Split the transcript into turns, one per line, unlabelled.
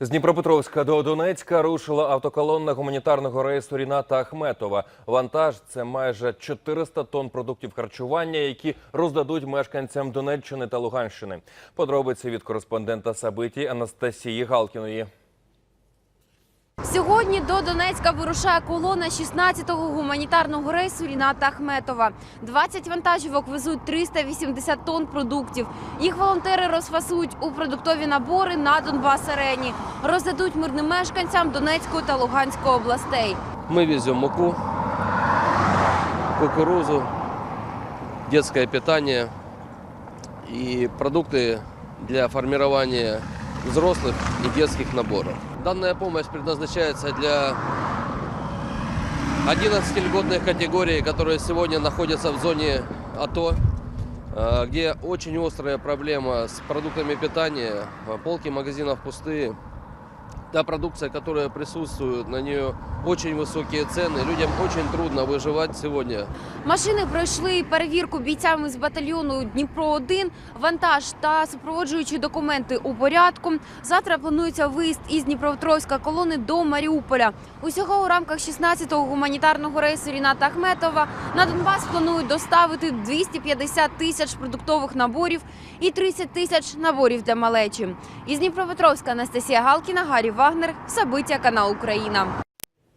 З Дніпропетровська до Донецька рушила автоколонна гуманітарного рейсу Ріната Ахметова. Вантаж це майже 400 тонн продуктів харчування, які роздадуть мешканцям Донеччини та Луганщини. Подробиці від кореспондента Сабиті Анастасії Галкіної.
Сьогодні до Донецька вирушає колона 16-го гуманітарного рейсу Ріната Ахметова. 20 вантажівок везуть 380 тонн продуктів. Їх волонтери розфасують у продуктові набори на Донбас-арені. Роздадуть мирним мешканцям Донецької та Луганської областей.
Мы везем муку, кукурузу, детское питание и продукты для формирования взрослых и детских наборов. Данная помощь предназначается для 11 льготных категорий, которые сегодня находятся в зоне АТО, э, где очень острая проблема с продуктами питания, полки магазинов пустые, та продукция, которая присутствует, на нее очень высокие цены. Людям очень трудно выживать сегодня.
Машини пройшли перевірку бійцями з батальйону Дніпро 1 вантаж та супроводжуючі документи у порядку. Завтра планується виїзд із Дніпропетровська колони до Маріуполя. Усього у рамках 16-го гуманітарного рейсу Ріната Ахметова на Донбас планують доставити 250 тисяч продуктових наборів і 30 тисяч наборів для малечі. Із Дніпропетровська Анастасія Галкіна, Гаррі Вагнер, Сабиття, канал Україна.